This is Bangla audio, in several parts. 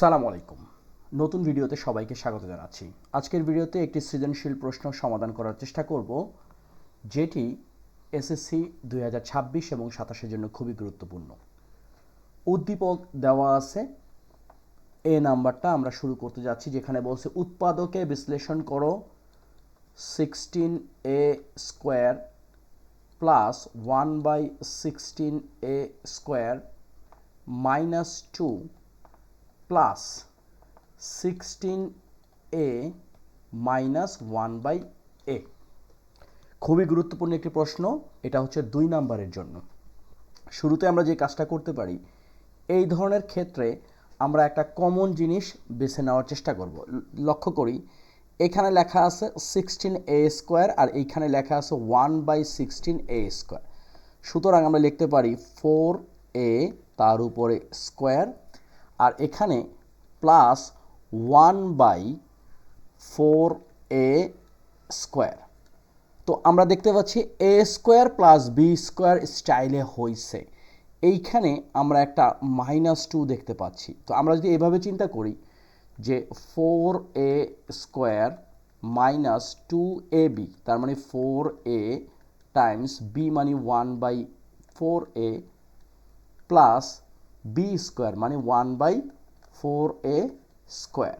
আসসালামু আলাইকুম। নতুন ভিডিওতে সবাইকে স্বাগত জানাচ্ছি। আজকের ভিডিওতে একটি সৃজনশীল প্রশ্ন সমাধান করার চেষ্টা করব, যেটি এসএসসি দু হাজার ছাব্বিশ এবং সাতাশের জন্য খুবই গুরুত্বপূর্ণ। উদ্দীপক দেওয়া আছে। এ নাম্বারটা আমরা শুরু করতে যাচ্ছি, যেখানে বলছে, উৎপাদকে বিশ্লেষণ করো sixteen A square plus one by sixteen A square minus two plus sixteen A minus one by A খুবই গুরুত্বপূর্ণ একটি প্রশ্ন, এটা হচ্ছে দুই নাম্বারের জন্য। শুরুতে আমরা যে কাজটা করতে পারি, এই ধরনের ক্ষেত্রে আমরা একটা কমন জিনিস বেছে নেওয়ার চেষ্টা করব। লক্ষ্য করি, এখানে লেখা আছে সিক্সটিন এ স্কোয়ার আর এইখানে লেখা আছে one by sixteen A square সুতরাং আমরা লিখতে পারি ফোর এ তার উপরে স্কোয়ার আর এখানে plus one by four A square তো আমরা দেখতে পাচ্ছি A square plus B square স্টাইলে হয়েছে এইখানে আমরা একটা মাইনাস টু দেখতে পাচ্ছি। তো আমরা যদি এভাবে চিন্তা করি যে four A square minus two A B তার মানে ফোর এ টাইমস বি মানে one by four A plus B square মানে one by four A square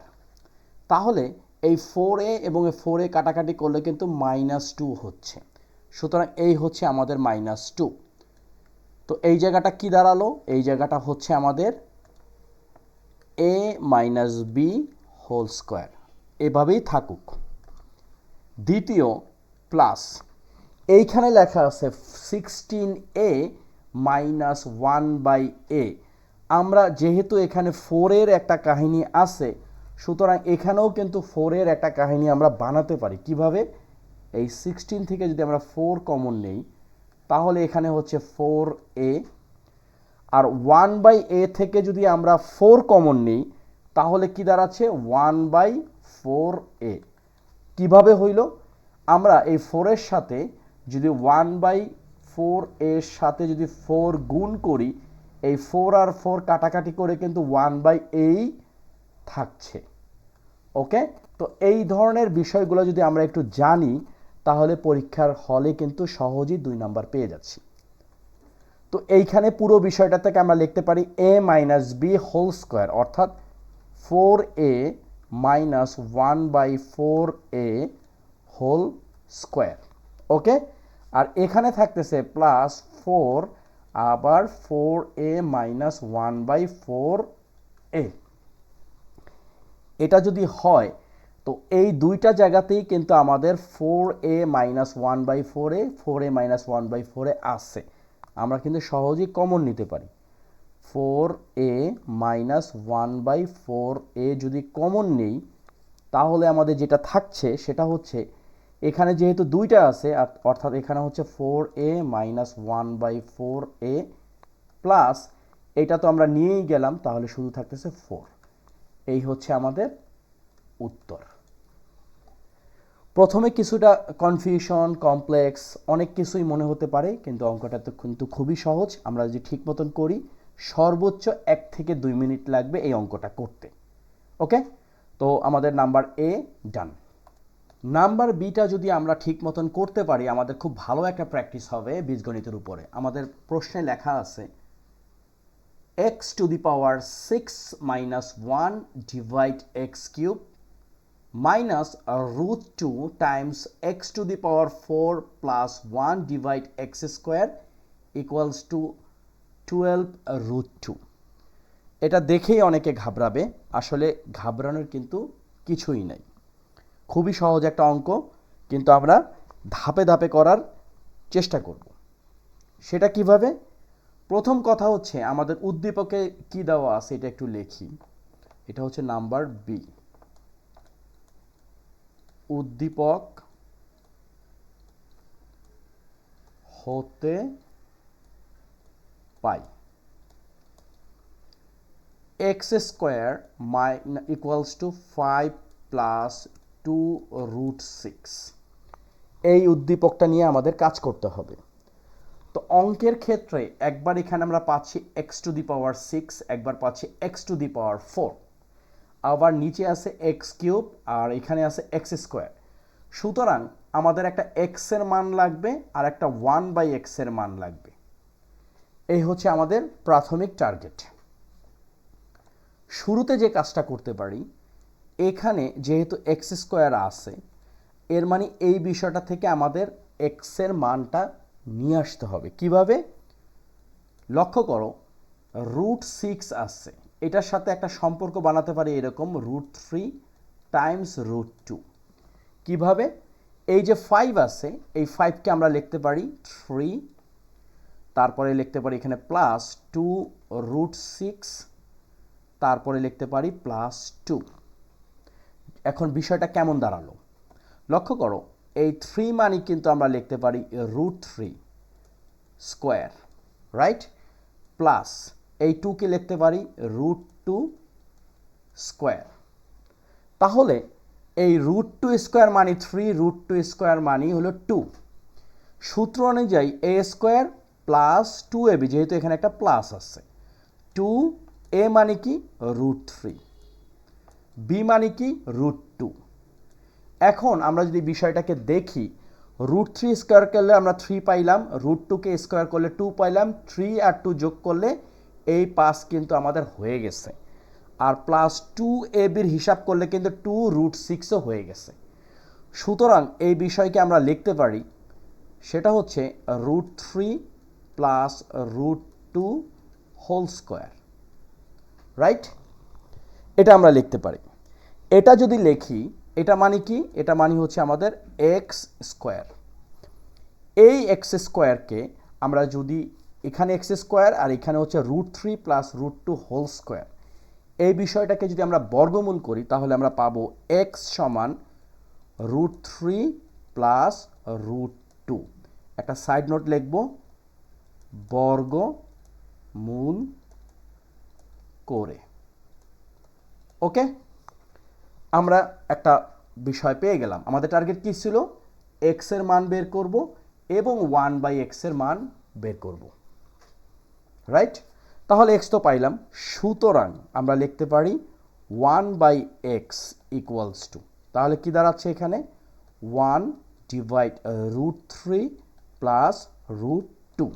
তাহলে এই ফোর এ এবং এই ফোর এ কাটাকাটি করলে কিন্তু মাইনাস টু হচ্ছে। সুতরাং এই হচ্ছে আমাদের মাইনাস টু তো এই জায়গাটা কি দাঁড়াল? এই জায়গাটা হচ্ছে আমাদের A minus B whole square এভাবেই থাকুক। দ্বিতীয় প্লাস এইখানে লেখা আছে sixteen A minus one by A আমরা যেহেতু এখানে ফোরের একটা কাহিনী আছে, সুতরাং এখানেও কিন্তু ফোরের একটা কাহিনী আমরা বানাতে পারি। কীভাবে? এই সিক্সটিন থেকে যদি আমরা ফোর কমন নেই, তাহলে এখানে হচ্ছে ফোর এ আর ওয়ান বাই এ থেকে যদি আমরা ফোর কমন নিই, তাহলে কি দাঁড়াচ্ছে? ওয়ান বাই ফোর এ কীভাবে হইল? আমরা এই ফোরের সাথে যদি ওয়ান বাই ফোর এর সাথে যদি ফোর গুণ করি এই ফোর আর ফোর কাটাকাটি করে কিন্তু ওয়ান বাই এই থাকছে। ওকে তো এই ধরনের বিষয়গুলো যদি আমরা একটু জানি, তাহলে পরীক্ষার হলে কিন্তু সহজেই দুই নাম্বার পেয়ে যাচ্ছি। তো এইখানে পুরো বিষয়টা থেকে আমরা লিখতে পারি A minus B whole square অর্থাৎ four A minus one by four A whole square okay আর এখানে থাকতেছে প্লাস ফোর আবার four A minus one by four A. এটা যদি হয়, তো এই দুইটা জায়গাতেই কিন্তু আমাদের four A minus one by four A four A minus one by four A আসছে আমরা কিন্তু সহজেই কমন নিতে পারি। Four A minus one by four A যদি কমন নেই, তাহলে আমাদের যেটা থাকছে, সেটা হচ্ছে এখানে যেহেতু দুইটা আছে অর্থাৎ এখানে হচ্ছে four A minus one by four A plus এটা তো আমরা নিয়েই গেলাম, তাহলে শুধু থাকতেছে ফোর এই হচ্ছে আমাদের উত্তর। প্রথমে কিছুটা কনফিউশন কমপ্লেক্স অনেক কিছুই মনে হতে পারে, কিন্তু অঙ্কটা তো কিন্তু খুবই সহজ। আমরা যদি ঠিক মতন করি, সর্বোচ্চ এক থেকে দুই মিনিট লাগবে এই অঙ্কটা করতে। ওকে তো আমাদের নাম্বার এ ডান নাম্বার বিটা যদি আমরা ঠিক মতন করতে পারি, আমাদের খুব ভালো একটা প্র্যাকটিস হবে বীজগণিতের উপরে। আমাদের প্রশ্নে লেখা আছে, x to the power 6 minus 1 divide x cube minus a root 2 times x to the power 4 plus 1 divide square equals two twelve 12 root 2 এটা দেখেই অনেকে ঘাবড়াবে। আসলে ঘাবড়ানোর কিন্তু কিছুই নাই। খুবই সহজ একটা অঙ্ক, কিন্তু আমরা ধাপে ধাপে করার চেষ্টা করব। সেটা কীভাবে? প্রথম কথা হচ্ছে আমাদের উদ্দীপকে কি দেওয়া আছে এটা একটু লিখি। এটা হচ্ছে নাম্বার বি উদ্দীপক হতে পাই। X square my equals two five plus two root six. এই উদ্দীপকটা নিয়ে আমাদের কাজ করতে হবে। তো অঙ্কের ক্ষেত্রে একবার এখানে আমরা পাচ্ছি x to the power six, একবার পাচ্ছি x to the power four. আবার নিচে আছে এক্স কিউব আর এখানে আছে এক্স স্কোয়ার। সুতরাং আমাদের একটা এক্সের মান লাগবে আর একটা ওয়ান বাই এক্সের মান লাগবে। এই হচ্ছে আমাদের প্রাথমিক টার্গেট। শুরুতে যে কাজটা করতে পারি এখানে যেহেতু এক্স স্কোয়ার আছে, এর মানে এই বিষয়টা থেকে আমাদের এক্সের মানটা নিয়ে আসতে হবে। কীভাবে? লক্ষ্য করো, রুট সিক্স আসছে এটার সাথে একটা সম্পর্ক বানাতে পারি এরকম, root three times root two. কীভাবে? এই যে ফাইভ আছে, এই ফাইভকে আমরা লিখতে পারি থ্রি, তারপরে লিখতে পারি এখানে প্লাস টু রুট সিক্স, তারপরে লিখতে পারি প্লাস টু। এখন বিষয়টা কেমন দাঁড়াল? লক্ষ্য করো, এই থ্রি মানি কিন্তু আমরা লিখতে পারি root three square right plus এই টুকে লিখতে পারি রুট টু স্কোয়ার তাহলে এই রুট টু স্কোয়ার মানি থ্রি রুট টু স্কোয়ার মানি হলো টু সূত্র অনুযায়ী a square plus two a b যেহেতু এখানে একটা প্লাস আছে টু এ মানে কি? রুট থ্রি বি মানে কি? Root two. এখন আমরা যদি বিষয়টাকে দেখি, রুট থ্রি স্কোয়ার করলে আমরা থ্রি পাইলাম, রুট টুকে স্কোয়ার করলে টু পাইলাম, থ্রি আর টু যোগ করলে এই পাস কিন্তু আমাদের হয়ে গেছে। আর প্লাস টু এ বির হিসাব করলে কিন্তু টু রুট সিক্সও হয়ে গেছে। সুতরাং এই বিষয়কে আমরা লিখতে পারি, সেটা হচ্ছে root three plus root two whole square. Right? এটা আমরা লিখতে পারি। এটা যদি লেখি, এটা মানে কি? এটা মানে হচ্ছে আমাদের এক্স স্কোয়ার এই এক্স স্কোয়ারকে আমরা যদি এখানে এক্স স্কোয়ার আর এখানে হচ্ছে root three plus root two whole square এই বিষয়টাকে যদি আমরা বর্গমূল করি, তাহলে আমরা পাবো এক্স সমান root three plus root two একটা সাইড নোট লিখব বর্গ মূল করে। ওকে আমরা একটা বিষয় পেয়ে গেলাম। আমাদের টার্গেট কী ছিল? এক্সের মান বের করব এবং ওয়ান বাই এক্সের মান বের করব। রাইট তাহলে এক্স তো পাইলাম। সুতরাং আমরা লিখতে পারি one by x equals to তাহলে কী দাঁড়াচ্ছে এখানে? One divide root three plus root two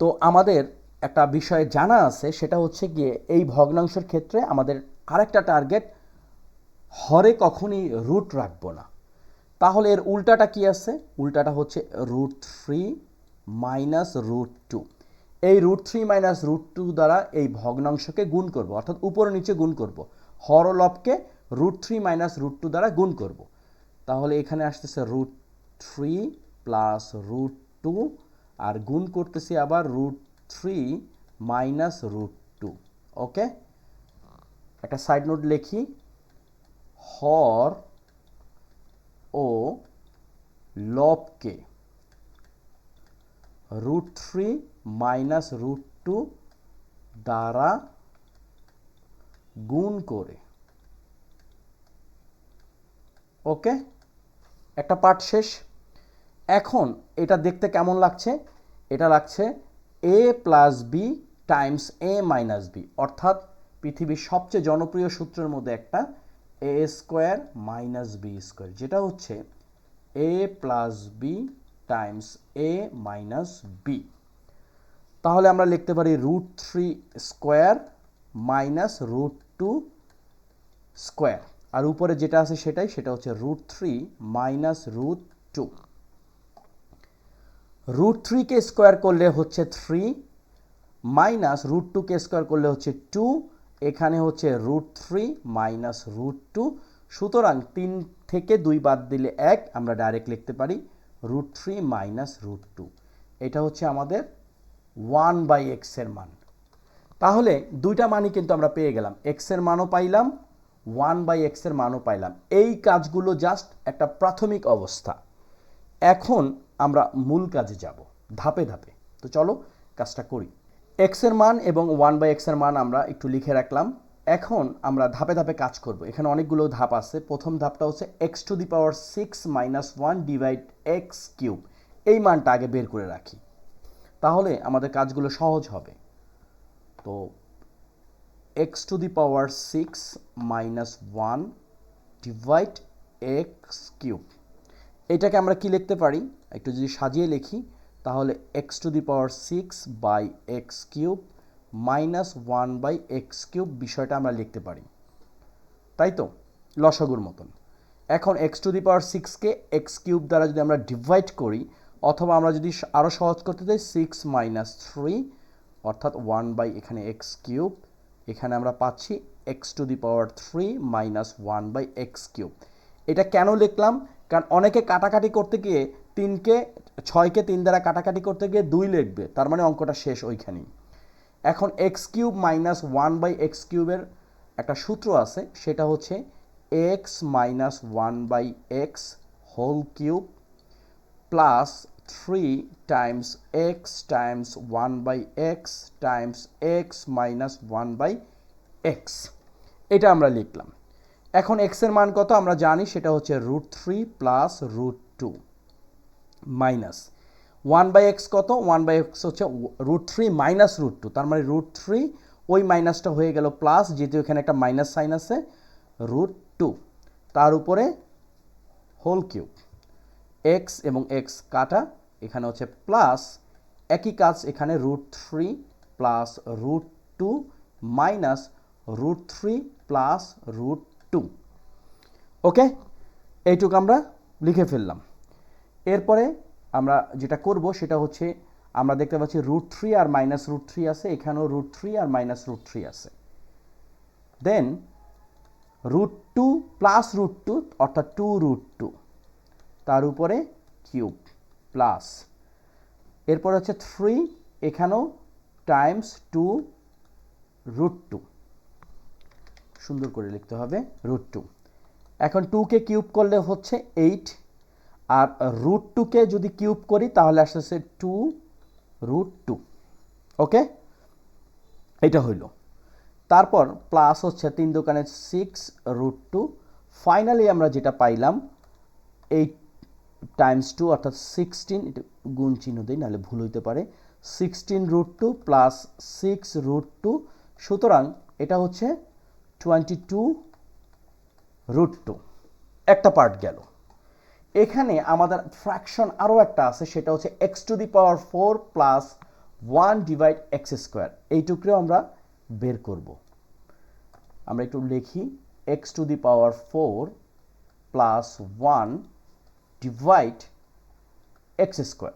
তো আমাদের একটা বিষয় জানা আছে, সেটা হচ্ছে গিয়ে এই ভগ্নাংশের ক্ষেত্রে আমাদের আরেকটা টার্গেট হরে কখনই রুট রাখব না। তাহলে এর উল্টাটা কি আছে? উল্টাটা হচ্ছে root three minus root two এই root three minus root two দ্বারা এই ভগ্নাংশকে গুণ করব, অর্থাৎ উপরে নিচে গুণ করব। হর ও লবকে root three minus root two দ্বারা গুণ করব। তাহলে এখানে আসতেছে root three plus root two আর গুণ করতেছি আবার root three minus root two okay একটা সাইড নোট লিখি, হর ও লবকে root three minus root two দ্বারা গুণ করে। ওকে? একটা পার্ট শেষ। এখন এটা দেখতে কেমন লাগছে? এটা লাগছে a plus b times a minus b অর্থাৎ পৃথিবীর সবচেয়ে জনপ্রিয় সূত্রের মধ্যে একটা a square minus b square যেটা হচ্ছে a plus b times a minus b তাহলে আমরা লিখতে পারি root three square minus root two square আর উপরে যেটা আছে সেটাই, সেটা হচ্ছে root three minus root two root থ্রিকে square করলে হচ্ছে থ্রি মাইনাস রুট টুকে স্কোয়ার করলে হচ্ছে টু এখানে হচ্ছে root three minus root two সুতরাং তিন থেকে দুই বাদ দিলে এক, আমরা ডাইরেক্ট লিখতে পারি root three minus root two এটা হচ্ছে আমাদের ওয়ান বাই এক্সের মান। তাহলে দুইটা মানই কিন্তু আমরা পেয়ে গেলাম। এক্সের মানও পাইলাম ওয়ান বাই এক্সের মানও পাইলাম। এই কাজগুলো জাস্ট একটা প্রাথমিক অবস্থা। এখন আমরা মূল কাজে যাব, ধাপে ধাপে। তো চলো কাজটা করি। এক্সের মান এবং ওয়ান বাই এক্সের মান আমরা একটু লিখে রাখলাম। এখন আমরা ধাপে ধাপে কাজ করব। এখানে অনেকগুলো ধাপ আছে। প্রথম ধাপটা হচ্ছে x to the power six minus one divide x cube এই মানটা আগে বের করে রাখি। তাহলে আমাদের কাজগুলো সহজ হবে। তো x to the power six minus one divide x cube এটাকে আমরা কি লিখতে পারি? একটু যদি সাজিয়ে লিখি। তাহলে x to the power six by x cube minus one by x cube বিষয়টা আমরা লিখতে পারি। তাই তো? লসাগুর মতন। এখন এক্স টু দি পাওয়ার সিক্সকে এক্স কিউব দ্বারা যদি আমরা ডিভাইড করি, অথবা আমরা যদি আরও সহজ করতে চাই সিক্স মাইনাস থ্রি অর্থাৎ ওয়ান বাই এখানে এক্স কিউব এখানে আমরা পাচ্ছি x to the power three minus one by x cube এটা কেন লিখলাম? কারণ অনেকে কাটাকাটি করতে গিয়ে তিনকে, ছয়কে তিন দ্বারা কাটাকাটি করতে গিয়ে দুই লিখবে। তার মানে অঙ্কটা শেষ ওইখানেই। এখন x cube minus one by x কিউবের একটা সূত্র আছে, সেটা হচ্ছে x minus one by x whole cube plus three times x times one by x times x minus one by x এটা আমরা লিখলাম। এখন এক্সের মান কত? আমরা জানি সেটা হচ্ছে root three plus root two minus one by x কত? ওয়ান বাই এক্স হচ্ছে root three minus root two তার মানে রুট থ্রি ওই মাইনাসটা হয়ে গেল প্লাস যেহেতু এখানে একটা মাইনাস সাইন আছে রুট টু তার উপরে হোল কিউব এক্স এবং এক্স কাটা এখানে হচ্ছে প্লাস একই কাজ এখানে root three plus root two minus root three plus root two okay এইটুকু আমরা লিখে ফেললাম। এরপরে আমরা যেটা করব সেটা হচ্ছে আমরা দেখতে পাচ্ছি রুট থ্রি আর মাইনাস রুট থ্রি আছে, এখানেও রুট থ্রি আর মাইনাস রুট থ্রি আছে। Then root two plus root two অর্থাৎ টু রুট টু তার উপরে কিউব প্লাস এরপর হচ্ছে থ্রি এখানেও টাইমস টু রুট টু সুন্দর করে লিখতে হবে রুট টু এখন টুকে কিউব করলে হচ্ছে এইট আর রুট টুকে যদি কিউব করি তাহলে আসতেছে টু রুট টু ওকে এটা হইল। তারপর প্লাস হচ্ছে তিন দোকানে সিক্স রুট টু ফাইনালি আমরা যেটা পাইলাম এইট টাইমস টু অর্থাৎ সিক্সটিন এটা গুণ চিহ্ন দিই, নাহলে ভুল হইতে পারে। Sixteen root two plus six root two সুতরাং এটা হচ্ছে টোয়েন্টি টু রুট টু। একটা পার্ট গেল। এখানে আমাদের ফ্র্যাকশন আরও একটা আছে, সেটা হচ্ছে x to the power four plus one divide x square. এইটুকুও আমরা বের করব। আমরা একটু লিখি, x to the power four plus one divide x square.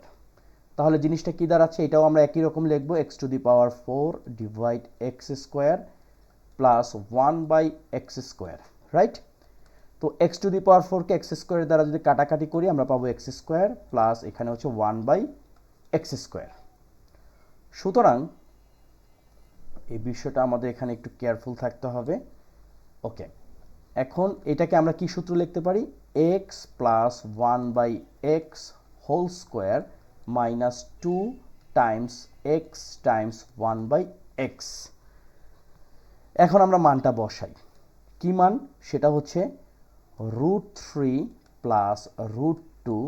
তাহলে জিনিসটা কী দাঁড়াচ্ছে? এটাও আমরা একই রকম লিখব, x to the power four divide x square plus one by x square right তো এক্স টু দি পাওয়ার ফোরকে এক্স স্কোয়ারের দ্বারা যদি কাটাকাটি করি, আমরা পাবো এক্স স্কোয়ার প্লাস এখানে হচ্ছে ওয়ান বাই এক্স স্কোয়ার সুতরাং এই বিষয়টা আমাদের এখানে একটু কেয়ারফুল থাকতে হবে। ওকে এখন এটাকে আমরা কি সূত্র লিখতে পারি? X plus one by x whole square minus two times x times one by x এখন আমরা মানটা বসাই। কি মান? সেটা হচ্ছে root three plus root two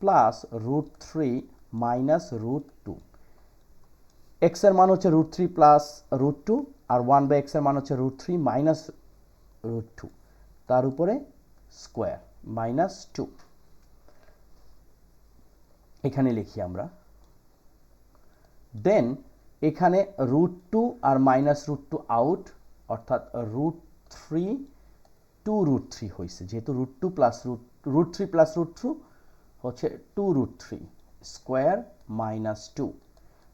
plus root three minus root two এক্সের মান হচ্ছে root three plus root two R one by এক্সের মান হচ্ছে root three minus root two তার উপরে স্কোয়ার মাইনাস টু এখানে লিখি আমরা। দেন এখানে রুট টু আর মাইনাস রুট টু আউট অর্থাৎ root three two root three হয়েছে যেহেতু root two plus root root three plus root two হচ্ছে two root three square minus two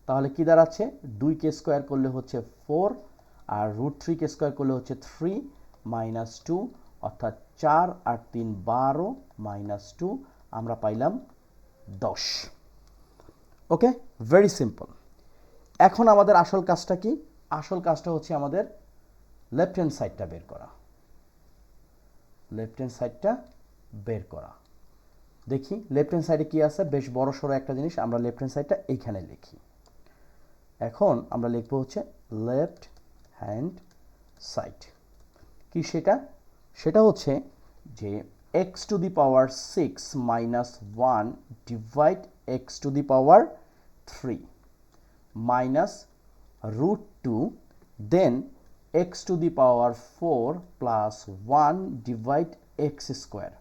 তাহলে কী দাঁড়াচ্ছে? দুইকে স্কোয়ার করলে হচ্ছে ফোর আর রুট থ্রিকে স্কোয়ার করলে হচ্ছে থ্রি মাইনাস টু অর্থাৎ চার আর তিন বারো মাইনাস টু আমরা পাইলাম দশ। ওকে ভেরি সিম্পল এখন আমাদের আসল কাজটা কি? আসল কাজটা হচ্ছে আমাদের লেফট হ্যান্ড সাইডটা বের করা। লেফট হ্যান্ড সাইডটা বের করা। দেখি লেফট হ্যান্ড সাইডে কি আছে? বেশ বড় সড়ো একটা জিনিস, আমরা লেফট হ্যান্ড সাইডটা এইখানে লিখি। এখন আমরা লিখব হচ্ছে লেফট হ্যান্ড সাইড। কি সেটা? সেটা হচ্ছে যে x to the power six minus one divide x to the power three minus root two, then x to the power four plus one divide x square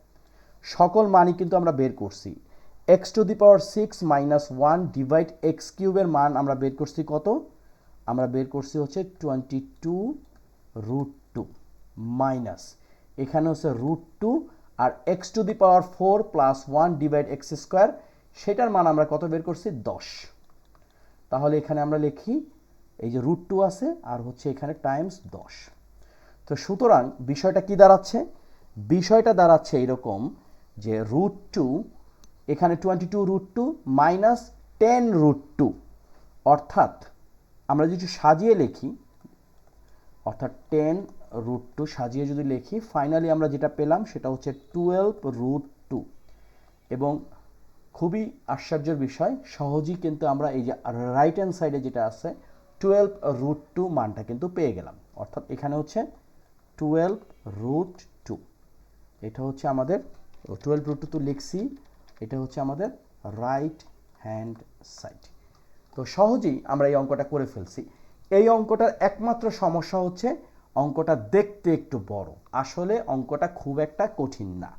সকল মানই কিন্তু আমরা বের করছি। X to the power six minus one divide x কিউবের মান আমরা বের করছি কত? আমরা বের করছি হচ্ছে twenty two root two minus এখানে হচ্ছে root two R x to the power four plus one divide x square সেটার মান আমরা কত বের করছি? দশ। তাহলে এখানে আমরা লিখি এই যে রুট টু আছে, আর হচ্ছে এখানে টাইমস দশ। তো সুতরাং বিষয়টা কি দাঁড়াচ্ছে? বিষয়টা দাঁড়াচ্ছে এরকম যে রুট টু এখানে twenty two root two minus ten root two অর্থাৎ আমরা যদি সাজিয়ে লিখি, অর্থাৎ টেন রুট টু সাজিয়ে যদি লিখি ফাইনালি আমরা যেটা পেলাম সেটা হচ্ছে টুয়েলভ রুট টু এবং খুবই আশ্চর্যের বিষয়, সহজেই কিন্তু আমরা এই যে রাইট হ্যান্ড সাইডে যেটা আছে টুয়েলভ রুট টু মানটা কিন্তু পেয়ে গেলাম। অর্থাৎ এখানে হচ্ছে টুয়েলভ রুট টু এটা হচ্ছে আমাদের টুয়েলভ রুট টু তো লিখছি, এটা হচ্ছে আমাদের রাইট হ্যান্ড সাইড তো সহজেই আমরা এই অঙ্কটা করে ফেলছি। এই অঙ্কটার একমাত্র সমস্যা হচ্ছে অঙ্কটা দেখতে একটু বড়। আসলে অঙ্কটা খুব একটা কঠিন না।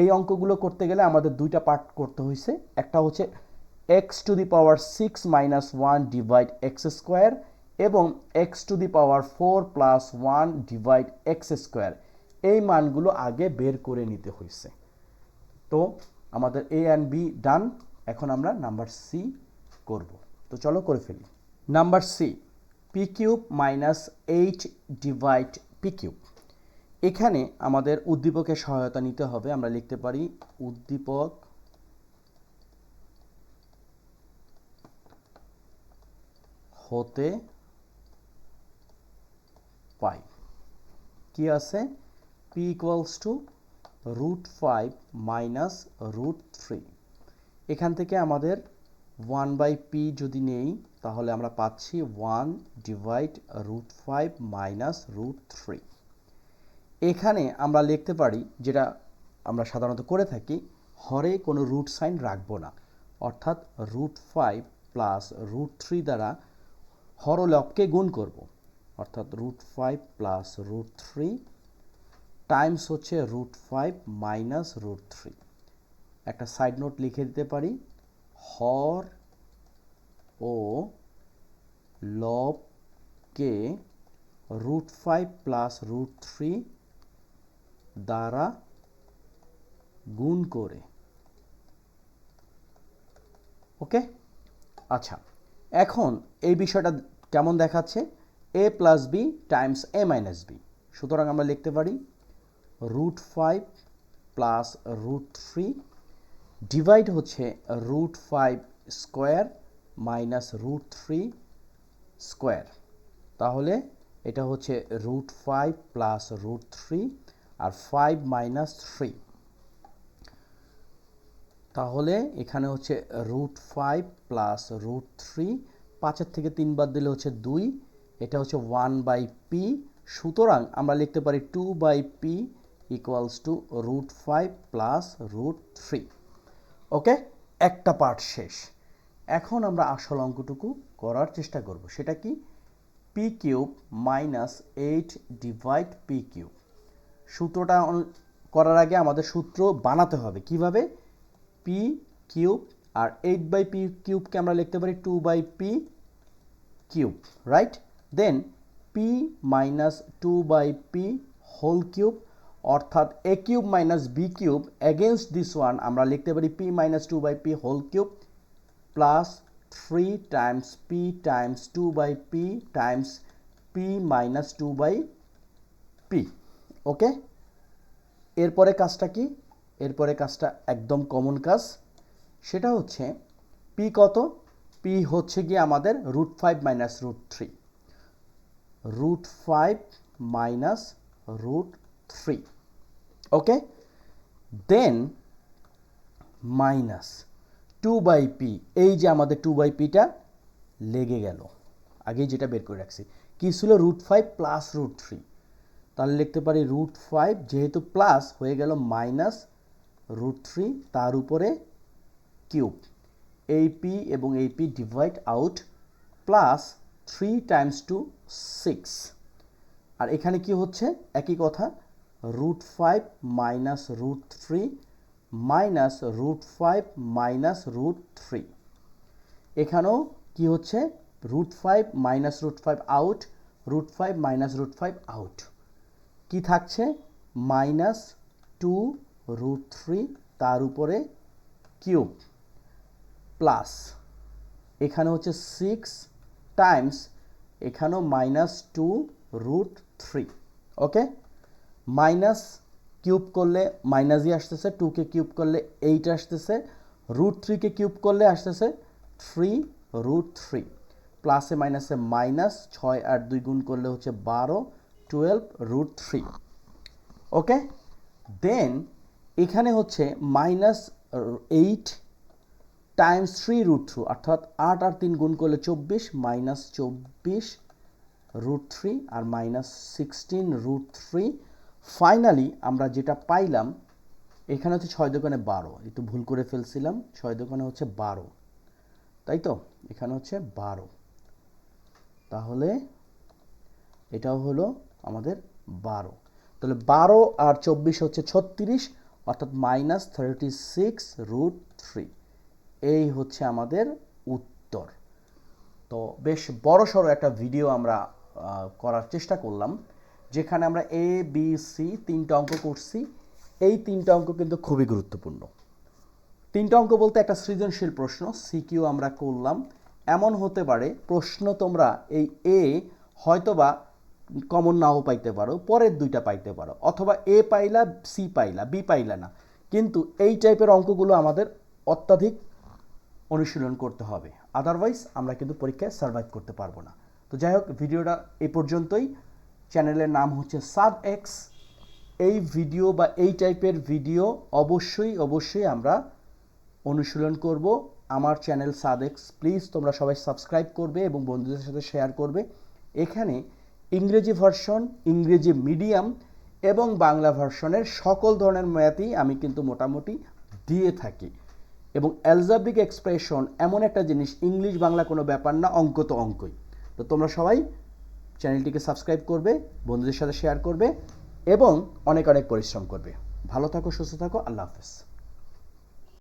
এই অঙ্কগুলো করতে গেলে আমাদের দুইটা পার্ট করতে হয়েছে একটা হচ্ছে x to the power six minus one divide x square এবং x to the power four plus one divide x square এই মানগুলো আগে বের করে নিতে হয়েছে। তো আমাদের এ অ্যান্ড বি ডান এখন আমরা নাম্বার সি করব। তো চলো করে ফেলি। Number c p cube minus eight divide p cube এখানে আমাদের উদ্দীপকের সহায়তা নিতে হবে। আমরা লিখতে পারি উদ্দীপক হতে পাই। কি আছে? P equals to root five minus root three এখান থেকে আমাদের ওয়ান বাই পি যদি নেই, তাহলে আমরা পাচ্ছি one divide root five minus root three এখানে আমরা লিখতে পারি, যেটা আমরা সাধারণত করে থাকি, হরে কোনো রুট সাইন রাখব না। অর্থাৎ root five plus root three দ্বারা হরলবকে গুণ করব। অর্থাৎ root five plus root three times হচ্ছে root five minus root three. একটা সাইড নোট লিখে দিতে পারি। হর ও লবকে root five plus root three দ্বারা গুণ করে। ওকে? আচ্ছা। এখন এই বিষয়টা কেমন দেখাচ্ছে? A plus b times a minus b সুতরাং আমরা লিখতে পারি root five plus root three divide হচ্ছে root five square minus root three square তাহলে এটা হচ্ছে root five plus root three আর ফাইভ মাইনাস থ্রি তাহলে এখানে হচ্ছে root five plus root three পাঁচের থেকে তিন বাদ দিলে হচ্ছে দুই, এটা হচ্ছে ওয়ান বাই পি সুতরাং আমরা লিখতে পারি two by p equals to root five plus root three okay একটা পার্ট শেষ। এখন আমরা আসল অঙ্কটুকু করার চেষ্টা করব। সেটা কি? P cube minus eight divide p cube সূত্রটা করার আগে আমাদের সূত্র বানাতে হবে। কীভাবে? পি কিউব আর এইট বাই পি কিউবকে আমরা লিখতে পারি two by p cube right then p minus two by p whole cube অর্থাৎ a cube minus b cube against this one আমরা লিখতে পারি p minus two by p whole cube plus three times p times two by p times p minus two by p okay এরপরে কাজটা কি? এরপরে কাজটা একদম কমন কাজ। সেটা হচ্ছে পি কত? পি হচ্ছে গিয়ে আমাদের root five minus root three root five minus root three okay then minus two by p এই যে আমাদের টু বাই পিটা লেগে গেল। আগেই যেটা বের করে রাখছি। কী ছিল? Root five plus root three তাহলে লিখতে পারি রুট ফাইভ যেহেতু প্লাস হয়ে গেল মাইনাস রুট থ্রি তার উপরে কিউব। এই পি এবং এই p divide out plus three times two six আর এখানে কি হচ্ছে? একই কথা root five minus root three minus root five minus root three এখানেও কি হচ্ছে? Root five minus root five out root five minus root five out কি থাকছে? মাইনাস টু রুট থ্রি তার উপরে কিউব প্লাস এখানে হচ্ছে সিক্স টাইমস এখানেও minus two root three okay minus cube করলে মাইনাসই আসতেছে টুকে কিউব করলে এইট আসতেছে রুট থ্রিকে কিউব করলে আসতেছে থ্রি রুট থ্রি প্লাসে মাইনাসে মাইনাস ছয় আর দুই গুণ করলে হচ্ছে বারো twelve root three okay then এখানে হচ্ছে minus eight times three root three অর্থাৎ আট আর তিন গুণ করলে চব্বিশ মাইনাস চব্বিশ রুট থ্রি আর minus sixteen root three finally আমরা যেটা পাইলাম, এখানে হচ্ছে ছয় দোকানে বারো একটু ভুল করে ফেলছিলাম, ছয় দোকানে হচ্ছে বারো, তাই তো? এখানে হচ্ছে বারো। তাহলে এটাও হলো আমাদের বারো। তাহলে বারো আর চব্বিশ হচ্ছে ছত্রিশ অর্থাৎ minus thirty six root three এই হচ্ছে আমাদের উত্তর। তো বেশ বড় সড়ো একটা ভিডিও আমরা করার চেষ্টা করলাম, যেখানে আমরা এ বি সি তিনটা অঙ্ক করছি। এই তিনটা অঙ্ক কিন্তু খুবই গুরুত্বপূর্ণ। তিনটা অঙ্ক বলতে একটা সৃজনশীল প্রশ্ন সিকিউ আমরা করলাম। এমন হতে পারে প্রশ্ন তোমরা এই এ হয়তোবা কমন নাও পাইতে পারো, পরের দুইটা পাইতে পারো, অথবা এ পাইলা সি পাইলা বি পাইলা না। কিন্তু এই টাইপের অঙ্কগুলো আমাদের অত্যাধিক অনুশীলন করতে হবে। আদারওয়াইজ আমরা কিন্তু পরীক্ষায় সার্ভাইভ করতে পারব না। তো যাই হোক, ভিডিওটা এ পর্যন্তই। চ্যানেলের নাম হচ্ছে সাব এক্স এই ভিডিও বা এই টাইপের ভিডিও অবশ্যই অবশ্যই আমরা অনুশীলন করব। আমার চ্যানেল সাদেক্স প্লিজ তোমরা সবাই সাবস্ক্রাইব করবে এবং বন্ধুদের সাথে শেয়ার করবে। এখানে ইংরেজি ভার্সন, ইংরেজি মিডিয়াম এবং বাংলা ভার্সনের সকল ধরনের ম্যাথই আমি কিন্তু মোটামুটি দিয়ে থাকি। এবং অ্যালজাব্রিক এক্সপ্রেশন এমন একটা জিনিস, ইংলিশ বাংলা কোনো ব্যাপার না, অঙ্ক তো অঙ্কই। তো তোমরা সবাই চ্যানেলটিকে সাবস্ক্রাইব করবে, বন্ধুদের সাথে শেয়ার করবে এবং অনেক অনেক পরিশ্রম করবে। ভালো থাকো, সুস্থ থাকো, আল্লাহ হাফেজ।